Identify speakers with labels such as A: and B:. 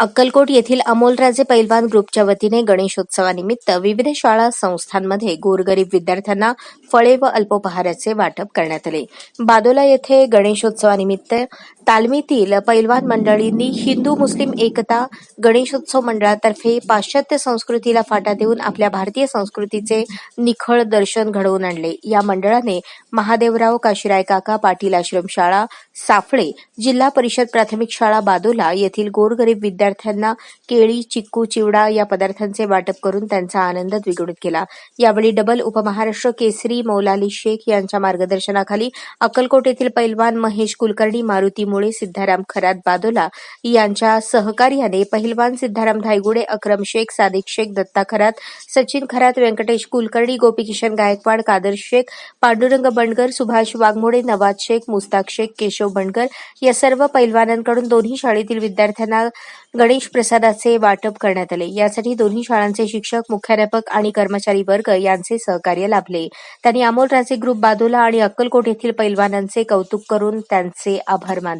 A: अक्कलकोट येथील अमोलराजे पैलवान ग्रुपच्या वतीने गणेशोत्सवानिमित्त विविध शाळा संस्थांमध्ये गोरगरीब विद्यार्थ्यांना फळे व अल्पोपहाराचे वाटप करण्यात आले. बादोला येथे गणेशोत्सवानिमित्त तालमीतील पैलवान मंडळींनी हिंदू मुस्लिम एकता गणेशोत्सव मंडळातर्फे पाश्चात्य संस्कृतीला फाटा देऊन आपल्या भारतीय संस्कृतीचे निखळ दर्शन घडवून आणले. या मंडळाने महादेवराव काशीराय काका पाटील आश्रमशाळा साफळे जिल्हा परिषद प्राथमिक शाळा बादोला येथील गोरगरीब विद्यार्थ्यांना केळी चिक्कू चिवडा या पदार्थांचे वाटप करून त्यांचा आनंद द्विगुणित केला. यावेळी डबल उपमहाराष्ट्र केसरी मौलाली शेख यांच्या मार्गदर्शनाखाली अक्कलकोट येथील पैलवान महेश कुलकर्णी मारुती मुळे सिद्धाराम खरात बादोला यांच्या सहकार्याने पहिलवान सिद्धाराम धायगुडे अक्रम शेख सादिक शेख दत्ता खरात सचिन खरात व्यंकटेश कुलकर्णी गोपीकिशन गायकवाड कादर शेख पांडुरंग बंडगर सुभाष वाघमोडे नवाज शेख मुस्ताक शेख केशव बंडगर या सर्व पैलवानांकडून दोन्ही शाळेतील विद्यार्थ्यांना गणेश प्रसादाचे वाटप करण्यात आले. यासाठी दोन्ही शाळांचे शिक्षक मुख्याध्यापक आणि कर्मचारी वर्ग यांचे सहकार्य लाभले. त्यांनी अमोलराजे ग्रुप बादोला आणि अक्कलकोट येथील पैलवानांचे कौतुक करून त्यांचे आभार मानले.